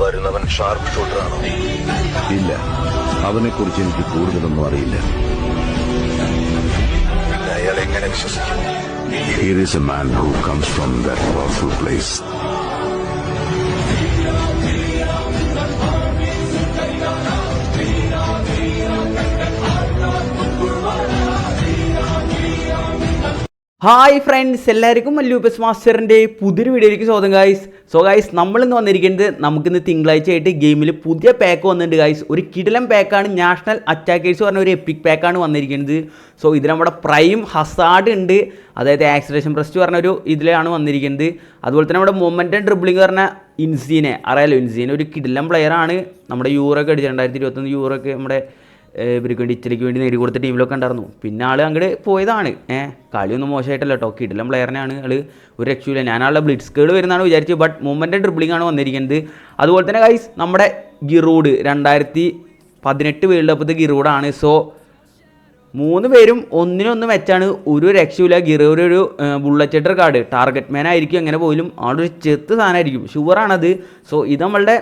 വരുന്നവൻ ഷാർപ്പ് ഷൂട്ടറാണോ ഇല്ല. അവനെക്കുറിച്ച് എനിക്ക് കൂടുതലൊന്നും അറിയില്ല. അയാൾ എങ്ങനെ വിശ്വസിക്കുന്നു Here is a man who comes from that powerful place. Hi friends എല്ലാവർക്കും മല്ലൂപ്പസ് മാസ്റ്ററിന്റെ പുതിയൊരു വീഡിയോയിലേക്ക് സ്വാഗതം ഗായ്സ് സോ ഗായ്സ് നമ്മളിന്ന് വന്നിരിക്കുന്നത് നമുക്കിന്ന് തിങ്കളാഴ്ച ആയിട്ട് ഗെയിമിൽ പുതിയ പാക്ക് വന്നിട്ടുണ്ട് ഗായ്സ് ഒരു കിടിലം പാക്കാണ് നാഷണൽ അറ്റാക്കേഴ്സ് പറഞ്ഞ ഒരു എപ്പിക് പാക്കാണ് വന്നിരിക്കുന്നത്. സോ ഇതിൽ നമ്മുടെ പ്രൈം ഹസാഡ് ഉണ്ട്. അതായത് ആക്സിലേഷൻ പ്രസ്റ്റ് പറഞ്ഞ ഒരു ഇതിലാണ് വന്നിരിക്കുന്നത്. അതുപോലെ തന്നെ നമ്മുടെ മൊമെന്റൻ ഡ്രിബിളിംഗ് പറഞ്ഞ ഇൻസീനെ അറിയാലോ ഇൻസീനെ ഒരു കിടിലം പ്ലെയറാണ് നമ്മുടെ യൂറോ ഒക്കെ അടിച്ചത് രണ്ടായിരത്തി ഇരുപത്തൊന്ന് യൂറോ ഒക്കെ നമ്മുടെ ഇവർക്ക് വേണ്ടി ഇറ്റലിക്ക് വേണ്ടി നേടി കൊടുത്ത ടീമിലൊക്കെ ഉണ്ടായിരുന്നു. പിന്നെ ആൾ അങ്ങോട്ട് പോയതാണ്. ഏഹ് കളിയൊന്നും മോശമായിട്ടല്ല കേട്ടോ കിടിലം പ്ലെയറിനാണ് ആൾ ഒരു രക്ഷയില്ല ഞാൻ ആളുടെ ബ്ലിറ്റ്സ് കേട് വരുന്നതാണ് വിചാരിച്ചത്. ബട്ട് മുമ്പന്റെ ഡ്രിബ്ലിംഗ് ആണ് വന്നിരിക്കുന്നത്. അതുപോലെ തന്നെ ഗൈസ് നമ്മുടെ ഗിറൂഡ് രണ്ടായിരത്തി പതിനെട്ട് വേൾഡ് കപ്പത്തെ ഗിറൂഡാണ്. സോ മൂന്ന് പേരും ഒന്നിനൊന്ന് വെച്ചാണ് ഒരു രക്ഷയില്ല ഗിറൂഡ് ഒരു ബുള്ളറ്റ് കാർഡ് ടാർഗറ്റ് മാൻ ആയിരിക്കും അങ്ങനെ പോലും. ആളൊരു ചെത്ത് സാധനമായിരിക്കും. ഷുവറാണത് സോ ഇത് നമ്മളുടെ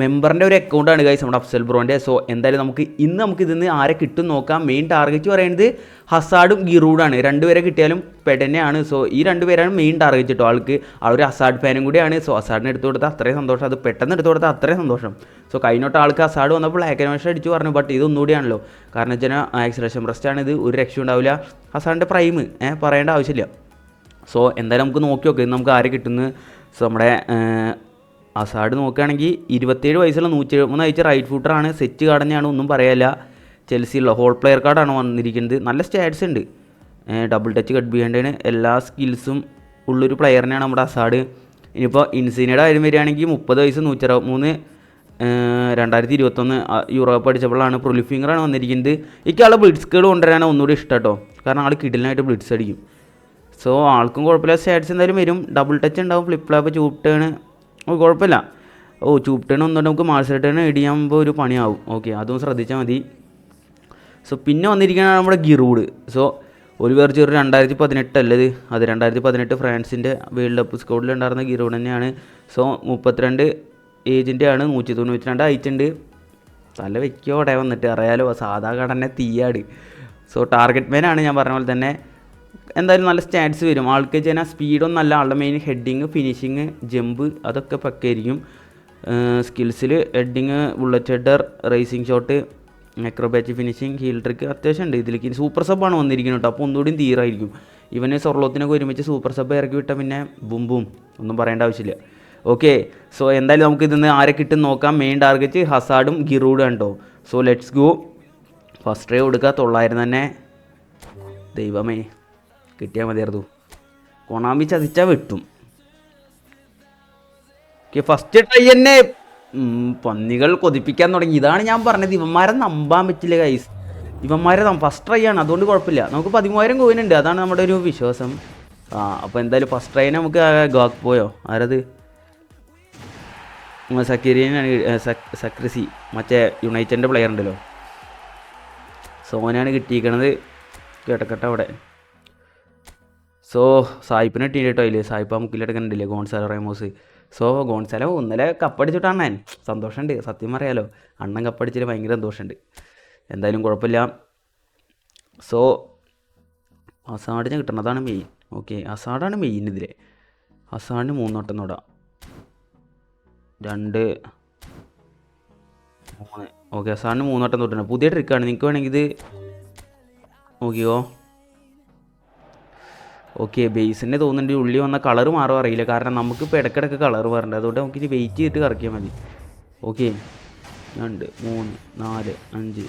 മെമ്പറിന്റെ ഒരു അക്കൗണ്ടാണ് ഗൈസ് നമ്മുടെ അഫ്സൽ ബ്രോന്റെ സോ എന്തായാലും നമുക്ക് ഇന്ന് നമുക്ക് ഇതിന്ന് ആരെ കിട്ടും നോക്കാം. മെയിൻ ടാർഗറ്റ് പറയുന്നത് ഹസാഡും ഗിറൂഡാണ് രണ്ടുപേരെ കിട്ടിയാലും പെടനെയാണ് സോ ഈ രണ്ടുപേരാണ് മെയിൻ ടാർഗറ്റ് കേട്ടോ ആൾക്ക്. ഒരു ഹസാഡ് ഫാനും കൂടിയാണ്. സോ ഹസാഡിന് എടുത്തു കൊടുത്താൽ അത്രയും സന്തോഷം. അത് പെട്ടെന്ന് എടുത്തു കൊടുത്താൽ അത്രയും സന്തോഷം. സോ കഴിഞ്ഞോട്ട് ആൾക്ക് ഹസാഡ് വന്നപ്പോൾ ബ്ലാക്ക് ആൻഡ് അടിച്ചു പറഞ്ഞു. ബട്ട് ഇതൊന്നുകൂടിയാണല്ലോ കാരണം വെച്ചാൽ ആക്സിലേഷൻ പ്രസ്റ്റാണ് ഇത്. ഒരു രക്ഷ ഉണ്ടാവില്ല. ഹസാഡിന്റെ പ്രൈം പറയേണ്ട ആവശ്യമില്ല. സോ എന്തായാലും നമുക്ക് നോക്കി നോക്കാം. നമുക്ക് ആരെ കിട്ടുന്നത് സോ നമ്മുടെ അസാഡ് നോക്കുകയാണെങ്കിൽ ഇരുപത്തേഴ് വയസ്സുള്ള നൂറ്റി എഴുപത്തൊന്ന് അയച്ച റൈറ്റ് ഫൂട്ടറാണ് സെറ്റ് കാർഡന്നെയാണ് ഒന്നും പറയല്ല. ചെൽസിയുള്ള ഹോൾ പ്ലെയർ കാർഡാണ് വന്നിരിക്കുന്നത്. നല്ല സ്റ്റാറ്റ്സ് ഉണ്ട്. ഡബിൾ ടച്ച് കട്ട് ബിഹേണ്ടതിന് എല്ലാ സ്കിൽസും ഉള്ളൊരു പ്ലെയറിനെയാണ് നമ്മുടെ അസാഡ്. ഇനിയിപ്പോൾ ഇൻസീനയുടെ കാര്യം വരികയാണെങ്കിൽ മുപ്പത് വയസ്സ് നൂറ്റി അറുപത്തിമൂന്ന് രണ്ടായിരത്തി ഇരുപത്തൊന്ന് യൂറോപ്പ് അടിച്ചപ്പോഴാണ് പ്രൊലിഫിംഗറാണ് വന്നിരിക്കുന്നത്. ഇക്കാളെ ബ്ലിഡ്സ് കേട് കൊണ്ടുവരാനാണ് ഒന്നുകൂടി ഇഷ്ടം കേട്ടോ. കാരണം ആൾ കിഡിലായിട്ട് ബ്ലിഡ്സ് അടിക്കും. സോ ആൾക്കും കുഴപ്പമില്ല സ്റ്റാറ്റ്സ് എന്തായാലും വരും. ഡബിൾ ടച്ച് ഉണ്ടാവും. ഫ്ലിപ്പ് ഫ്ലാപ്പ് ടേൺ ഓ കുഴപ്പമില്ല. ഓ ചൂപ്പ് ടേൺ ഒന്നുകൊണ്ട് നമുക്ക് മാർസൽ ടേൺ ഇടിയാകുമ്പോൾ ഒരു പണിയാവും. ഓക്കെ അതും ശ്രദ്ധിച്ചാൽ മതി. സോ പിന്നെ വന്നിരിക്കുകയാണ് നമ്മുടെ ഗിറൂഡ്. സോ ഒരു പേർ ചെറു രണ്ടായിരത്തി പതിനെട്ടല്ലത് അത് രണ്ടായിരത്തി പതിനെട്ട് ഫ്രാൻസിന്റെ വേൾഡ് കപ്പ് സ്കോഡിൽ ഉണ്ടായിരുന്ന ഗിറൂഡ് തന്നെയാണ്. സോ മുപ്പത്തിരണ്ട് ഏജിന്റെ ആണ് നൂറ്റി തൊണ്ണൂറ്റി രണ്ട് ഹൈറ്റുണ്ട്. തല വെക്കോടെ വന്നിട്ട്. അറിയാലോ സാധാ കടന്നെ തീയാട്. സോ ടാർഗറ്റ് മാൻ ആണ് ഞാൻ പറഞ്ഞ പോലെ തന്നെ. എന്തായാലും നല്ല സ്റ്റാറ്റ്സ് വരും. ആൾക്ക് ചെയ്യാൻ സ്പീഡൊന്നും നല്ല ആളുടെ മെയിൻ ഹെഡിങ് ഫിനിഷിങ് ജമ്പ് അതൊക്കെ പക്കയായിരിക്കും സ്കിൽസിൽ heading bullet header rising shot acrobat finishing heel trick അത്യാവശ്യം ഉണ്ട്. ഇതിലേക്ക് സൂപ്പർ സബ്ബാണ് വന്നിരിക്കുന്നത് കേട്ടോ അപ്പോൾ ഒന്നുകൂടി തീരായിരിക്കും ഇവന് സൊർലോത്തിനൊക്കെ ഒരുമിച്ച് സൂപ്പർ സബ് ഇറക്കി വിട്ടാൽ പിന്നെ ബും ബും ഒന്നും പറയേണ്ട ആവശ്യമില്ല. ഓക്കെ സോ എന്തായാലും നമുക്ക് ഇതിന്ന് ആരെ കിട്ടും നോക്കാം. മെയിൻ ടാർഗറ്റ് ഹസാഡും ഗിറൂഡും ഉണ്ടോ so let's go first try കൊടുക്കുക. തൊള്ളായിരം തന്നെ. ദൈവമേ. കിട്ടിയാൽ മതിയായിരുന്നു. കൊണാമി ചതിച്ചാൽ വെട്ടും. ഫസ്റ്റ് ട്രൈ തന്നെ പന്നികൾ കൊതിപ്പിക്കാൻ തുടങ്ങി. ഇതാണ് ഞാൻ പറഞ്ഞത്. ഇവന്മാരെ നമ്പാൻ പറ്റില്ല കൈസ് ഇവന്മാരെ ഫസ്റ്റ് ട്രൈ ആണ്. അതുകൊണ്ട് കുഴപ്പമില്ല. നമുക്ക് പതിമൂവായിരം കോയിനുണ്ട് അതാണ് നമ്മുടെ ഒരു വിശ്വാസം. ആ അപ്പോൾ എന്തായാലും ഫസ്റ്റ് ട്രൈനെ നമുക്ക് ഗോക്ക് പോയോ? ആരത്? സക്കീരിയനാണ് സക്രിസി. മറ്റേ യുണൈറ്റഡിന്റെ പ്ലെയർ ഉണ്ടല്ലോ. സോനാണ് കിട്ടിയിരിക്കണത്. കേട്ടക്കട്ടെ അവിടെ. സോ സായിപ്പിനെ ഇട്ടീ കേട്ടോ അതിൽ സായിപ്പ മുക്കിലെടുക്കുന്നുണ്ടല്ലേ ഗോൺസാലോ റേമോസ്. സോ ഗോൺസാലോ ഇന്നലെ കപ്പടിച്ചിട്ടാണ് അണ്ണൻ. സന്തോഷമുണ്ട് സത്യം പറയാലോ. അണ്ണൻ കപ്പടിച്ചിട്ട് ഭയങ്കര സന്തോഷമുണ്ട് എന്തായാലും കുഴപ്പമില്ല. സോ അസാഡിന് കിട്ടണതാണ് മെയിൻ ഓക്കെ അസാഡാണ് മെയിൻ ഇതിൽ അസാഡിന് മൂന്നോട്ടം നോടാം രണ്ട് മൂന്ന്. ഓക്കെ അസാഡിന് മൂന്നോട്ടം തൊട്ടുണ്ട് പുതിയ ട്രിക്കാണ് നിങ്ങൾക്ക് വേണമെങ്കിൽ ഇത് നോക്കിയോ ഓക്കെ ബേസിന്റെ തോന്നുന്നുണ്ട് ഉള്ളി വന്ന കളർ മാറും അറിയില്ല. കാരണം നമുക്കിപ്പോൾ ഇടയ്ക്കിടയ്ക്ക് കളർ മാറുന്നുണ്ട് അതുകൊണ്ട് നമുക്ക് ഇനി വെയിറ്റ് ചെയ്തിട്ട് കറക്കിയാൽ മതി. ഓക്കെ രണ്ട് മൂന്ന് നാല് അഞ്ച്.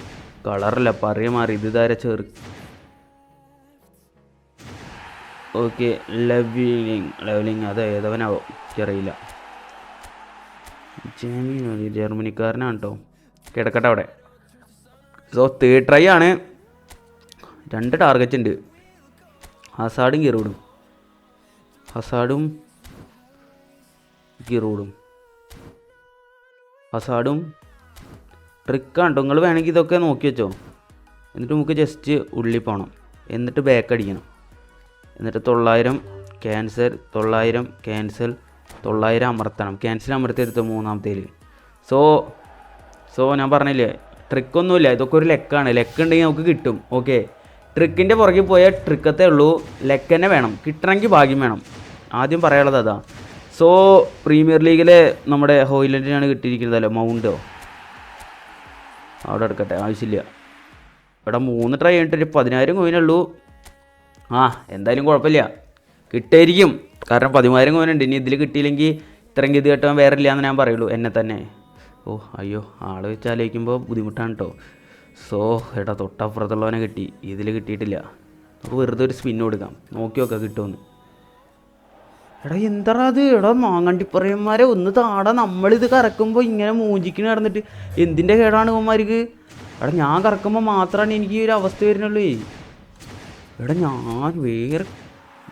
കളറല്ല പറയ മാറി. ഇത് താരെ ചേർ ഓക്കെ ലെവലിങ് ലെവലിങ് അത് ഏതവനാവോ? എനിക്കറിയില്ല. ജർമ്മനിക്കാരനാണ് കേട്ടോ കിടക്കട്ടെ അവിടെ. സോ തേർഡ് ട്രൈ ആണ്. രണ്ട് ടാർഗറ്റ് ഉണ്ട്. ഹസാഡും ഗിറൂഡും ഹസാഡും ഗിറൂഡും ഹസാഡും ട്രിക്കാണ് കേട്ടോ നിങ്ങൾ വേണമെങ്കിൽ ഇതൊക്കെ നോക്കി വെച്ചോ. എന്നിട്ട് നമുക്ക് ജസ്റ്റ് ഉള്ളി പോകണം എന്നിട്ട് ബാക്ക് അടിക്കണം. എന്നിട്ട് തൊള്ളായിരം ക്യാൻസൽ തൊള്ളായിരം ക്യാൻസൽ തൊള്ളായിരം അമർത്തണം. ക്യാൻസൽ അമർത്തിയെടുത്ത് മൂന്നാമത്തേൽ സോ സോ ഞാൻ പറഞ്ഞില്ലേ ട്രിക്കൊന്നുമില്ല ഇതൊക്കെ ഒരു ലെക്കാണ്. ലെക്ക് ഉണ്ടെങ്കിൽ നമുക്ക് കിട്ടും. ഓക്കെ ട്രിക്കിന്റെ പുറകെ പോയാൽ ട്രിക്കത്തേ ഉള്ളൂ. ലെക്ക് തന്നെ വേണം. കിട്ടണമെങ്കിൽ ഭാഗ്യം വേണം. ആദ്യം പറയാനുള്ളത് അതാ. സോ പ്രീമിയർ ലീഗിലെ നമ്മുടെ ഹോയിലൻഡിനാണ് കിട്ടിയിരിക്കുന്നതല്ലോ മൗണ്ടോ? അവിടെ എടുക്കട്ടെ. ആവശ്യമില്ല. ഇവിടെ മൂന്ന് ട്രൈ ഒരു പതിനായിരം കോയിനുള്ളൂ ആ എന്തായാലും കുഴപ്പമില്ല. കിട്ടായിരിക്കും. കാരണം പതിമായിരം കോയിനുണ്ട് ഇനി ഇതിൽ കിട്ടിയില്ലെങ്കിൽ ഇത്രയും ഗതി കെട്ടാൻ വേറെ ഇല്ല എന്ന് ഞാൻ പറയുള്ളൂ. എന്നെ തന്നെ. ഓ അയ്യോ. ആളെ വെച്ച് ആലോചിക്കുമ്പോൾ ബുദ്ധിമുട്ടാണ് കേട്ടോ സോ എടാ തൊട്ടപ്പുറത്തുള്ളവനെ കിട്ടി. ഇതിൽ കിട്ടിയിട്ടില്ല. നമുക്ക് വെറുതെ ഒരു സ്പിൻ കൊടുക്കാം. നോക്കി നോക്കാം കിട്ടുമെന്ന് എടാ എന്താടാ അത്? എടാ മാങ്ങണ്ടിപ്പറയന്മാരെ ഒന്ന് താടാ. നമ്മളിത് കറക്കുമ്പോൾ ഇങ്ങനെ മൂഞ്ചിക്ക് നടന്നിട്ട് എന്തിന്റെ കേടാണ് ഇവന്മാർക്ക്? എടാ ഞാൻ കറക്കുമ്പോൾ മാത്രമാണ് എനിക്ക് ഈ ഒരു അവസ്ഥ വരുന്നുള്ളൂ. എടാ ഞാൻ വേറെ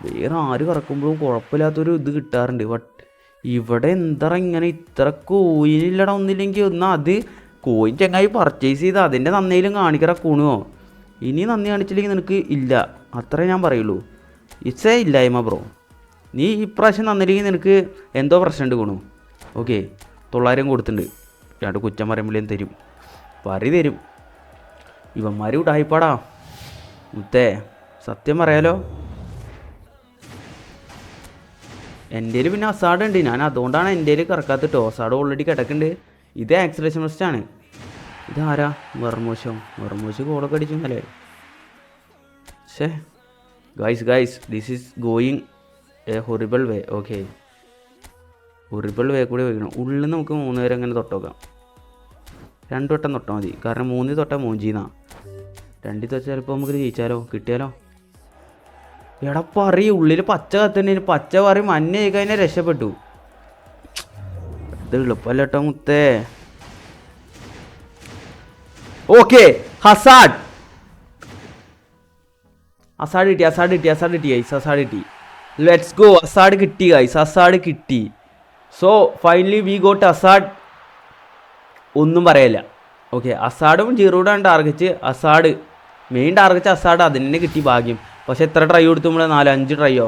വേറെ ആര് കറക്കുമ്പോഴും കുഴപ്പമില്ലാത്തൊരു ഇത് കിട്ടാറുണ്ട്. ബട്ട് ഇവിടെ എന്താ ഇങ്ങനെ ഇത്ര കോയിനില്ലടാ ഒന്നില്ലെങ്കിൽ ഒന്ന് അത് കോയിൻ ചങ്ങായി പർച്ചേസ് ചെയ്ത് അതിന്റെ നന്ദിയിലും കാണിക്കറ കൂണുവോ? ഇനി നന്ദി കാണിച്ചില്ലെങ്കിൽ നിനക്ക് ഇല്ല. അത്രേ ഞാൻ പറയുള്ളൂ. ഇറ്റ്സ് എ ഇല്ലായ്മ ബ്രോ നീ ഇപ്രാവശ്യം നന്നില്ലെങ്കിൽ നിനക്ക് എന്തോ പ്രശ്നമുണ്ട് ഗുണു ഓക്കെ തൊള്ളായിരം കൊടുത്തിട്ടുണ്ട്. രണ്ട് കുറ്റം പറയുമ്പോഴേയും തരും? പറി തരും. ഇവന്മാർ ഉടായിപ്പാടാ മുത്തേ സത്യം പറയാലോ. എന്റെ പിന്നെ അസാഡ് ഉണ്ട് ഞാൻ അതുകൊണ്ടാണ് എന്റെ കറക്കാത്തിട്ടോ അസാഡ് ഓൾറെഡി കിടക്കുന്നുണ്ട് ഇത് ആക്സിലേഷൻ ആണ്. ഇതാരാ? വെർമോശോ. വെർമോശ് കോളൊക്കെ അടിച്ചു അല്ലേ ഷേ guys guys this is going a horrible way okay horrible way കൂടി വയ്ക്കണം ഉള്ളിൽ നമുക്ക് മൂന്ന് പേരെ അങ്ങനെ തൊട്ടോക്കാം രണ്ട് വട്ടം തൊട്ടാൽ മതി. കാരണം മൂന്ന് തൊട്ടാൽ മൂഞ്ചീന്നാ. രണ്ടിൽ തൊട്ട് ചിലപ്പോൾ നമുക്ക് ജയിച്ചാലോ? കിട്ടിയാലോ? എടാ പറയും. ഉള്ളിൽ പച്ച കത്തന്നെ പച്ച പറയും. മഞ്ഞ കഴിഞ്ഞാൽ രക്ഷപ്പെട്ടു. ഇത് എളുപ്പമല്ല കേട്ടോ മുത്തേ ഓക്കെ ഹസാഡ്. അസാഡ് കിട്ടി അസാഡ് കിട്ടി അസാഡ് കിട്ടി ഗൈസ് അസാഡ് കിട്ടി. ലെറ്റ്സ് ഗോ അസാഡ് കിട്ടി ഗൈസ് അസാഡ് കിട്ടി. So finally we got Hazard ഒന്നും പറയല്ല. ഓക്കെ അസാഡും ജീറോഡാണ് target Hazard main target Hazard അതിന് കിട്ടി ഭാഗ്യം. പക്ഷെ എത്ര ട്രൈ കൊടുത്തു നമ്മൾ നാല് ട്രൈയോ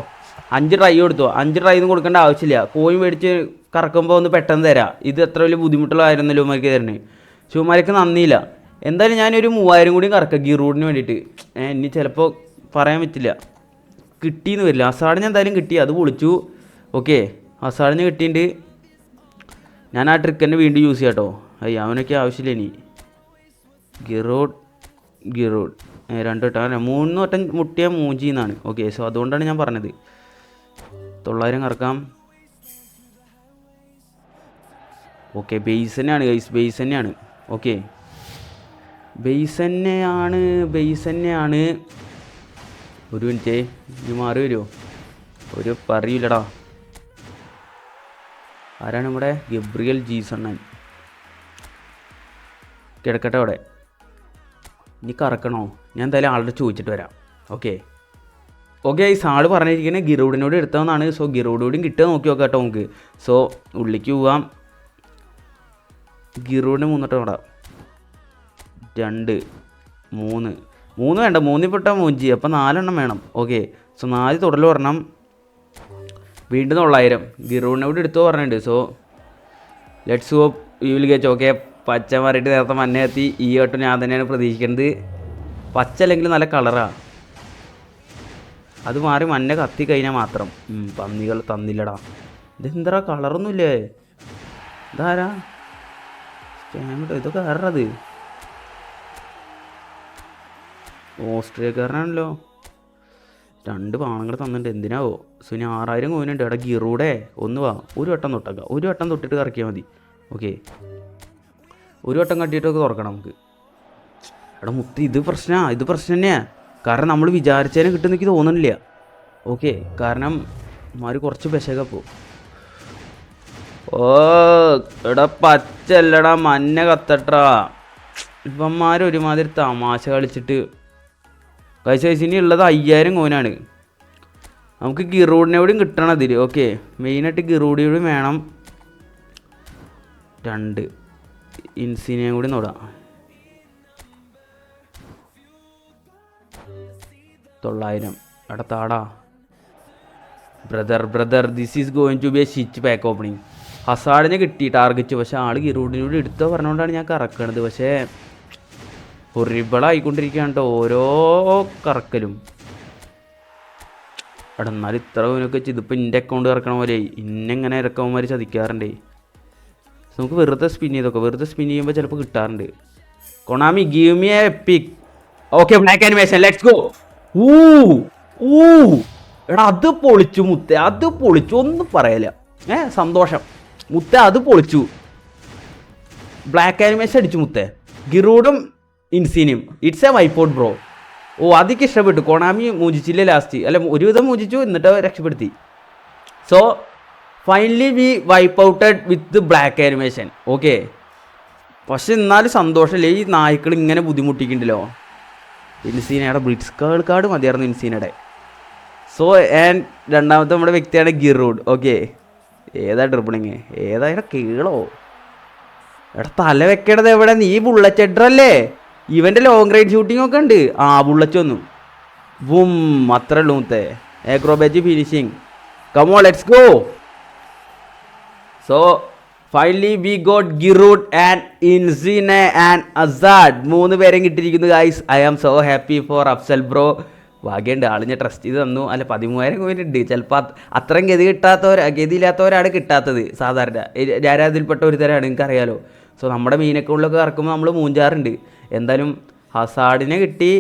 അഞ്ച് ട്രൈ കൊടുത്തു. അഞ്ച് ട്രൈ ഒന്നും കൊടുക്കേണ്ട ആവശ്യമില്ല. കോയിൻ മേടിച്ച് കറക്കുമ്പോൾ ഒന്ന് പെട്ടെന്ന് തരാം. ഇത് എത്ര വലിയ ബുദ്ധിമുട്ടുള്ളതായിരുന്നല്ലോ ഉമ്മർക്ക് തരണേ. ശിവമാർക്ക് നന്ദിയില്ല. എന്തായാലും ഞാനൊരു മൂവായിരം കൂടി കറക്കാം ഗീറൂഡിന് വേണ്ടിയിട്ട്. ഇനി ചിലപ്പോൾ പറയാൻ പറ്റില്ല. കിട്ടിയെന്ന് വരില്ല. അസാഡിന് എന്തായാലും കിട്ടി. അത് പൊളിച്ചു. ഓക്കെ. അസാഡിന് കിട്ടിയിട്ടുണ്ട് ഞാൻ ആ ട്രിക്ക് തന്നെ വീണ്ടും യൂസ് ചെയ്യാം കേട്ടോ അയ്യ അവനൊക്കെ ആവശ്യമില്ല ഇനി. ഗിറോഡ് ഗിറോഡ് രണ്ട് വട്ടം. മൂന്ന് വട്ടം മുട്ടിയ മൂഞ്ചി എന്നാണ്. ഓക്കെ സോ അതുകൊണ്ടാണ് ഞാൻ പറഞ്ഞത്. തൊള്ളായിരം കറക്കാം. ഓക്കെ ബേസ് തന്നെയാണ് ഗൈസ് ബേസ് തന്നെയാണ്. ഓക്കെ ബേസ് തന്നെയാണ് ബേസ് തന്നെയാണ്. ഒരു മിനിറ്റ് ഇനി മാറി വരുമോ ഒരു പറയൂലടാ. ആരാണ് ഇവിടെ? ഗബ്രിയൽ ജീസണ്ണൻ. കിടക്കട്ടെ അവിടെ. ഇനി കറക്കണോ? ഞാൻ എന്തായാലും ആളുടെ ചോദിച്ചിട്ട് വരാം. ഓക്കെ ഓക്കെ ഈ സാൾ പറഞ്ഞിരിക്കുന്നത് ഗിറൂഡിനോട് എടുത്തതെന്നാണ്. സോ ഗിറോഡോടും കിട്ടുക നോക്കി നോക്കാം കേട്ടോ നമുക്ക്. സോ ഉള്ളിലേക്ക് പോവാം. ഗിറൂഡിന് മൂന്നിട്ട് വിടാം രണ്ട് മൂന്ന്. മൂന്ന് വേണ്ട മൂന്നിൽ പെട്ട മൂഞ്ചി. അപ്പം നാലെണ്ണം വേണം. ഓക്കെ സോ നാല് തുടൽ പറഞ്ഞ വീണ്ടും തൊള്ളായിരം. ഗിറൂഡിനോട് എടുത്തു പറഞ്ഞിട്ടുണ്ട്. So let's go you will get okay പച്ച മാറിയിട്ട് നേരത്തെ മഞ്ഞ എത്തി ഈ വട്ടം ഞാൻ തന്നെയാണ് പ്രതീക്ഷിക്കുന്നത്. പച്ച അല്ലെങ്കിൽ നല്ല കളറാ അത് മാറി മഞ്ഞ കത്തി കഴിഞ്ഞാൽ മാത്രം. പന്നികൾ തന്നില്ലടാ. ഇതെന്താ കളറൊന്നുമില്ലേ? ഇതാരാ? സ്റ്റാമിട്ടോ ഇതൊക്കെ ആരത് ഓസ്ട്രേലിയക്കാരനാണല്ലോ രണ്ട് പാണങ്ങൾ തന്നിട്ടുണ്ട് എന്തിനാവോ? സുനി ആറായിരം കോയിനുണ്ട്. എടാ ഗിറൂടെ ഒന്ന് വാ. ഒരു വട്ടം തൊട്ടേക്കാം. ഒരു വട്ടം തൊട്ടിട്ട് കറക്കിയാൽ മതി. ഓക്കെ. ഒരു വട്ടം കട്ടിയിട്ടൊക്കെ തുറക്കണം നമുക്ക്. എടാ മുത്തി ഇത് പ്രശ്നമാണ് ഇത് പ്രശ്നം തന്നെയാ കാരണം നമ്മൾ വിചാരിച്ചതിനെ കിട്ടുന്ന എനിക്ക് തോന്നുന്നില്ല. ഓക്കെ കാരണം മാറി കുറച്ച് പെശകപ്പോ ഓ പച്ചല്ലടാ മഞ്ഞ കത്തട്ടാ. ഇവന്മാർ ഒരുമാതിരി തമാശ കളിച്ചിട്ട്. കഴിച്ച കഴിച്ച് ഇനി ഉള്ളത് അയ്യായിരം കോനാണ് നമുക്ക് ഗിറൂഡിനെവിടെയും കിട്ടണം അതിൽ ഓക്കെ മെയിനായിട്ട് ഗിറൂഡിയോടും വേണം. രണ്ട്. ഇൻസിനെയും കൂടി നോടാം. തൊള്ളായിരം അടുത്താടാ. താടാ brother brother this is going to be a shit pack opening ഹസാഡിനെ കിട്ടി ടാർഗറ്റ് പക്ഷേ ആൾ ഗിറൂഡിനോട് എടുത്തോ പറഞ്ഞുകൊണ്ടാണ് ഞാൻ കറക്കണത്. പക്ഷേ ഹൊറിബിളായിക്കൊണ്ടിരിക്കുകയാണ് കേട്ടോ ഓരോ കറക്കലും. എടാ എന്നാലും ഇത്ര ഇതിനൊക്കെ ഇതിപ്പോൾ എന്റെ അക്കൗണ്ട് ഇറക്കണ പോലെ ഇന്നെങ്ങനെ ഇറക്കവന്മാർ ചതിക്കാറുണ്ട്. നമുക്ക് വെറുതെ സ്പിൻ ചെയ്തൊക്കെ വെറുതെ സ്പിൻ ചെയ്യുമ്പോൾ ചിലപ്പോൾ കിട്ടാറുണ്ട്. Konami give me a pick okay black animation let's go ഊ ഊ. എടാ അത് പൊളിച്ചു മുത്ത അത് പൊളിച്ചു. ഒന്നും പറയല ഏ സന്തോഷം. മുത്ത അത് പൊളിച്ചു. ബ്ലാക്ക് ആനിമേഷൻ അടിച്ചു മുത്തേ. ഗിറൂഡും ഇൻസീനിയും. ഇറ്റ്സ് എ വൈപ്പോട്ട് ബ്രോ ഓ അതിക്ക് ഇഷ്ടപ്പെട്ടു. കൊണാമി മോചിച്ചില്ലേ ലാസ്റ്റ് അല്ല ഒരുവിധം മോചിച്ചു എന്നിട്ട് രക്ഷപ്പെടുത്തി. So finally we wipe outed with black animation okay പക്ഷെ എന്നാലും സന്തോഷമില്ല ഈ നായ്ക്കൾ ഇങ്ങനെ ബുദ്ധിമുട്ടിക്കുന്നുണ്ടല്ലോ. ഇൻസീനയുടെ ബ്രിഡ്സ് കേൾക്കാട് മതിയായിരുന്നു ഇൻസീനയുടെ. സോ ആൻഡ് രണ്ടാമത്തെ നമ്മുടെ വ്യക്തിയാണ് ഗിറൂഡ്. ഓക്കെ ഏതാ ഡ്രിബിളിങ് ഏതാ ഇവിടെ കീളോ? എടാ തല വെക്കണത് എവിടെ? നീ ബുള്ളറ്റ് ഹെഡറല്ലേ ഇവന്റെ ലോങ് റേഞ്ച് ഷൂട്ടിംഗ് ഒക്കെ ഉണ്ട്. ആ ബുള്ളറ്റ് വന്നു. വും അത്ര ലൂത്തെ മുത്തേ finishing come on let's go so finally we got Giroud and Insigne and Hazard മൂന്ന് പേരെയും കിട്ടിയിരിക്കുന്നു guys I am so happy for Afzal bro ഭാഗ്യമുണ്ട് ആൾ ഞാൻ ട്രസ്റ്റ് ചെയ്ത് തന്നു. അല്ല പതിമൂവായിരം കോയിൻ ഉണ്ട് ചിലപ്പോൾ അത്രയും ഗതി കിട്ടാത്തവർ ഗതിയില്ലാത്തവരാണ് കിട്ടാത്തത് സാധാരണ. ഞാനതിൽപ്പെട്ട ഒരു തരമാണ് നിങ്ങൾക്ക് അറിയാലോ സോ നമ്മുടെ മീൻ അക്കൗണ്ടിലൊക്കെ ഇറക്കുമ്പോൾ നമ്മൾ മൂഞ്ചാറുണ്ട്. എന്തായാലും ഹസാഡിനെ കിട്ടി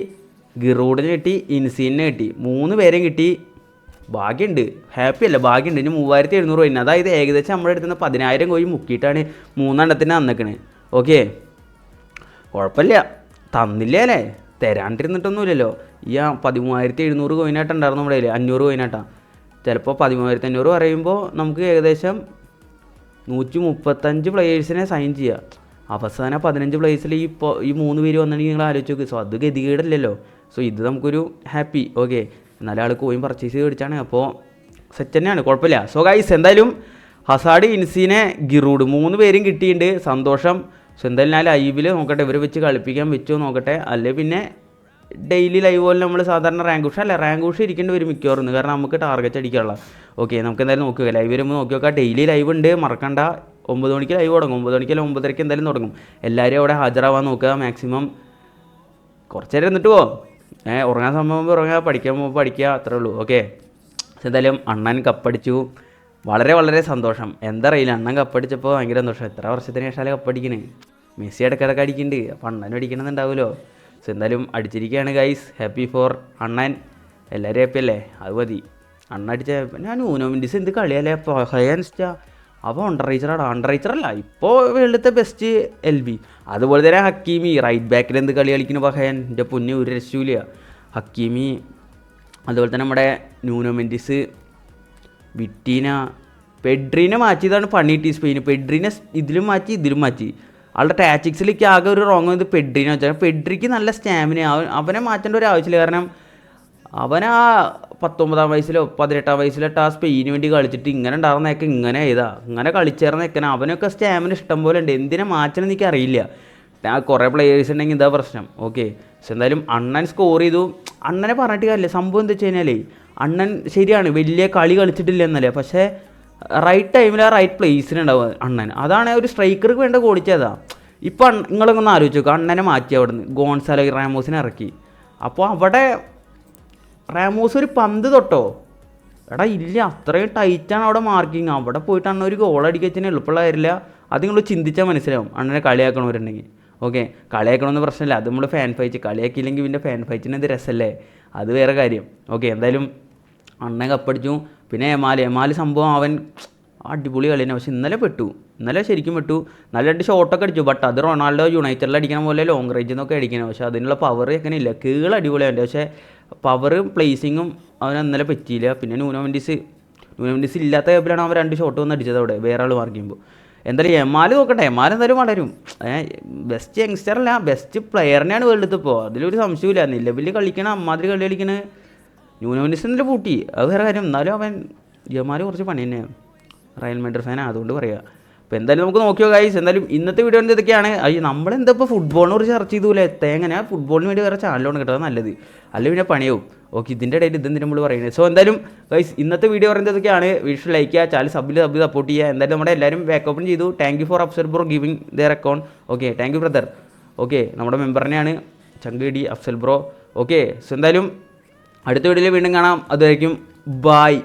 ഗിറൂഡിനെ കിട്ടി ഇൻസീനെ കിട്ടി. മൂന്ന് പേരെയും കിട്ടി. ഭാഗ്യമുണ്ട് ഹാപ്പി അല്ല? ഭാഗ്യമുണ്ട് ഇനി മൂവായിരത്തി എഴുന്നൂറ് കോയിൻ അതായത് ഏകദേശം നമ്മുടെ അടുത്ത് നിന്ന് പതിനായിരം കോഴി മുക്കിയിട്ടാണ് മൂന്നെണ്ണത്തിന് തന്നേക്കണ് ഓക്കെ കുഴപ്പമില്ല. തന്നില്ലേ അല്ലേ? തരാണ്ടിരുന്നിട്ടൊന്നുമില്ലല്ലോ. ഈ പതിമൂവായിരത്തി എഴുന്നൂറ് കോയിനായിട്ടുണ്ടായിരുന്നു നമ്മുടെ കയ്യിൽ അഞ്ഞൂറ് കോയിനായിട്ടാണ് ചിലപ്പോൾ പതിമൂവായിരത്തി അഞ്ഞൂറ് പറയുമ്പോൾ നമുക്ക് ഏകദേശം നൂറ്റി മുപ്പത്തഞ്ച് പ്ലേയേഴ്സിനെ സൈൻ ചെയ്യാം. അവസാന പതിനഞ്ച് പ്ലേസിൽ ഈ ഇപ്പോൾ ഈ മൂന്ന് പേര് വന്നിട്ടുണ്ടെങ്കിൽ നിങ്ങൾ ആലോചിച്ച് നോക്ക്. സോ അത് ഗതികേടല്ലല്ലോ. സോ ഇത് നമുക്കൊരു ഹാപ്പി ഓക്കെ എന്നാലും ആൾ കോയിൻ പർച്ചേസ് ചെയ്ത് മേടിച്ചാണ്. അപ്പോൾ സെറ്റ് തന്നെയാണ് കുഴപ്പമില്ല. സോ ഗൈസ് എന്തായാലും ഹസാഡ് ഇൻസീനെ ഗിറൂഡ് മൂന്ന് പേരും കിട്ടിയിട്ടുണ്ട്. സന്തോഷം. സോ എന്തായാലും ഞാൻ ലൈവിൽ നോക്കട്ടെ ഇവരെ വെച്ച് കളിപ്പിക്കാൻ പറ്റുമോ നോക്കട്ടെ. അല്ലെ പിന്നെ ഡെയിലി ലൈവ് പോലെ നമ്മൾ സാധാരണ റാങ്ക് ഉഷ അല്ല റാങ്ക് ഉഷ ഇരിക്കേണ്ടി വരും മിക്കവാറും. കാരണം നമുക്ക് ടാർഗറ്റ് അടിക്കാനുള്ള. ഓക്കെ നമുക്ക് എന്തായാലും നോക്കുക ലൈവ് വരുമ്പോൾ നോക്കി നോക്കാം ഡെയിലി ലൈവ് ഉണ്ട്. മറക്കണ്ട. ഒമ്പത് മണിക്ക് ലൈവ് തുടങ്ങും. ഒമ്പത് മണിക്ക് അല്ല ഒമ്പതരയ്ക്ക് എന്തായാലും തുടങ്ങും. എല്ലാവരും അവിടെ ഹാജരാവാൻ നോക്കുക മാക്സിമം കുറച്ച് നേരം എന്നിട്ട് പോ. ഏ ഉറങ്ങാൻ സമയം ഉറങ്ങുക പഠിക്കാൻ പോകുമ്പോൾ പഠിക്കുക അത്രേ ഉള്ളൂ. ഓക്കെ എന്തായാലും അണ്ണൻ കപ്പടിച്ചു. വളരെ വളരെ സന്തോഷം. എന്താ അറിയില്ല അണ്ണൻ കപ്പടിച്ചപ്പോൾ ഭയങ്കര സന്തോഷം. എത്ര വർഷത്തിന് ശേഷമാണ് കപ്പടിക്കണേ? മെസ്സി ഇടയ്ക്കിടയ്ക്ക് അടിക്കുന്നുണ്ട്. അപ്പോൾ അണ്ണനും അടിക്കണമെന്നുണ്ടാവുമല്ലോ. സോ എന്തായാലും അടിച്ചിരിക്കുകയാണ് ഗൈസ് ഹാപ്പി ഫോർ അണ്ണൻ. എല്ലാവരും ഹാപ്പി അല്ലേ? അത് മതി. അണ്ണ അടിച്ച ഞാൻ ഊനോ മിൻഡിസ് എന്ത് കളിയല്ലേ അപ്പോൾ ഹയൻസ്റ്റാ അപ്പോൾ അണ്ടർ റൈച്ചറാണ് അണ്ടർ റേച്ചറല്ല ഇപ്പോൾ വേൾഡത്തെ ബെസ്റ്റ് എൽ ബി അതുപോലെ തന്നെ ഹക്കീമി റൈറ്റ് ബാക്കിൽ എന്ത് കളി കളിക്കുന്ന പഹയൻ? എന്റെ പൊന്നി ഒരു രക്ഷയില്ല ഹക്കീമി അതുപോലെ തന്നെ നമ്മുടെ ന്യൂനോമെന്റിസ് വിറ്റീന പെഡ്രീനെ മാറ്റിയതാണ് പണി കിട്ടി സ്പെയിന് പെഡ്രീനെ ഇതിലും മാറ്റി ഇതിലും മാറ്റി. ആളുടെ ടാറ്റിക്സിലേക്ക് ആകെ ഒരു റോങ് വന്നത് പെഡ്രീനെ വെച്ചാൽ പെഡ്രിക്ക് നല്ല സ്റ്റാമിന അവനെ മാറ്റേണ്ട ഒരു ആവശ്യമില്ല. കാരണം അവൻ ആ പത്തൊമ്പതാം വയസ്സിലോ പതിനെട്ടാം വയസ്സിലോ ആ സ്പെയിന് വേണ്ടി കളിച്ചിട്ട് ഇങ്ങനെ ഉണ്ടായിരുന്നേക്കെ ഇങ്ങനെ ചെയ്താ ഇങ്ങനെ കളിച്ചേർന്നേക്കന അവനൊക്കെ സ്റ്റാമിന ഇഷ്ടം പോലെ ഉണ്ട്. എന്തിനെ മാറ്റണം എനിക്ക് അറിയില്ല കുറേ പ്ലെയേഴ്സ് ഉണ്ടെങ്കിൽ ഇതാ പ്രശ്നം. ഓക്കെ പക്ഷെ എന്തായാലും അണ്ണൻ സ്കോർ ചെയ്തു. അണ്ണനെ പറഞ്ഞിട്ട് കാര്യമില്ല. സംഭവം എന്താ വെച്ച് കഴിഞ്ഞാൽ അണ്ണൻ ശരിയാണ്. വലിയ കളി കളിച്ചിട്ടില്ല എന്നല്ലേ. പക്ഷേ റൈറ്റ് ടൈമിൽ ആ റൈറ്റ് പ്ലേസിനുണ്ടാവും അണ്ണൻ. അതാണ് ഒരു സ്ട്രൈക്കർക്ക് വേണ്ട കോടിച്ചതാ ഇപ്പം നിങ്ങളൊന്ന് ആലോചിച്ച് നോക്കുക അണ്ണനെ മാറ്റി അവിടെ നിന്ന് ഗോൺസാലോ റാമോസിനെ ഇറക്കി. അപ്പോൾ അവിടെ റാമോസ് ഒരു പന്ത് തൊട്ടോ? എടാ ഇല്ല അത്രയും ടൈറ്റാണ് അവിടെ മാർക്കിങ് അവിടെ പോയിട്ടാണ് ഒരു ഗോൾ അടിക്കച്ചിന് എളുപ്പമുള്ള അത് നിങ്ങൾ ചിന്തിച്ചാൽ മനസ്സിലാവും. അണ്ണനെ കളിയാക്കണവരുണ്ടെങ്കിൽ. ഓക്കെ കളിയാക്കണമെന്ന് പ്രശ്നമില്ല. അത് നമ്മൾ ഫാൻ ഫൈറ്റ് കളിയാക്കിയില്ലെങ്കിൽ പിന്നെ ഫാൻ ഫൈറ്റിന് ഇത് രസമല്ലേ? അത് വേറെ കാര്യം. ഓക്കെ എന്തായാലും അണ്ണൻ കപ്പടിച്ചു. പിന്നെ എമാൽ. എമാൽ സംഭവം അവൻ അടിപൊളി കളിയാണ്. പക്ഷെ ഇന്നലെ പെട്ടു. ഇന്നലെ ശരിക്കും പെട്ടു. നല്ല രണ്ട് ഷോട്ടൊക്കെ അടിച്ചു. ബട്ട് അത് റൊണാൾഡോ യുണൈറ്റഡിൽ അടിക്കണ പോലെ ലോങ് റേഞ്ചിൽ നിന്നൊക്കെ അടിക്കണം. പക്ഷേ അതിനുള്ള പവർ അങ്ങനെ ഇല്ല കീൾ അടിപൊളിയാണ് പക്ഷേ പവറും പ്ലേസിങ്ങും അവൻ ഇന്നലെ പറ്റിയില്ല. പിന്നെ ന്യൂനോ വെൻഡിസ് ഇല്ലാത്ത കേബിലാണ് അവൻ രണ്ട് ഷോട്ട് വന്ന് അടിച്ചത് അവിടെ വേറെ ആൾ മാർക്ക് ചെയ്യുമ്പോൾ എന്തായാലും എമാൽ നോക്കട്ടെ എമാൽ എന്തായാലും വളരും. ബെസ്റ്റ് യങ്സ്റ്റർ അല്ല ബെസ്റ്റ് പ്ലെയറിനെയാണ് വേൾഡ് ഇപ്പോൾ അതിലൊരു സംശയമില്ല നിലവിൽ കളിക്കണ അമ്മാതിരി കളി കളിക്കണ ന്യൂനോനിസ് എന്നിട്ട് പൂട്ടി. അത് വേറെ കാര്യം. എന്നാലും അവൻ ജമാൽ കുറച്ച് പണി തന്നെയാണ് റയൽ മെഡർ ഫാനാണ് അതുകൊണ്ട് പറയാം. അപ്പോൾ എന്തായാലും നമുക്ക് നോക്കിയോ ഗൈസ് എന്തായാലും ഇന്നത്തെ വീഡിയോ ഇതൊക്കെയാണ്. അയ്യോ നമ്മളെന്താ ഇപ്പോൾ ഫുട്ബോളിനെ കുറിച്ച് ചർച്ച ചെയ്തൂലേ എത്തേങ്ങനെ ഫുട്ബോളിന് വേണ്ടി വേറെ ചാനലാണ് കിട്ടുന്നത്. നല്ലത്. അല്ലെങ്കിൽ പിന്നെ പണിയാവും. ഓക്കെ ഇതിന്റെ ഇടയിൽ ഇതെന്തിനും നമ്മൾ പറയുന്നത് സോ എന്തായാലും ഗൈസ് ഇന്നത്തെ വീഡിയോ പറയുന്നത് ഇതൊക്കെയാണ്. വീഡിയോ ലൈക്ക് ചെയ്യുക ചാനൽ സബിൽ സബ് സപ്പോർട്ട് ചെയ്യുക. എന്തായാലും നമ്മുടെ എല്ലാവരും ബാക്ക് ഓപ്പൺ ചെയ്തു. Thank you for Afzal bro giving their account okay thank you brother okay നമ്മുടെ മെമ്പറിനെയാണ് ചങ്കേടി അഫ്സൽ ബ്രോ ഓക്കെ സോ എന്തായാലും അടുത്ത വീഡിയോയിൽ വീണ്ടും കാണാം. അതുവരേക്കും ബായ്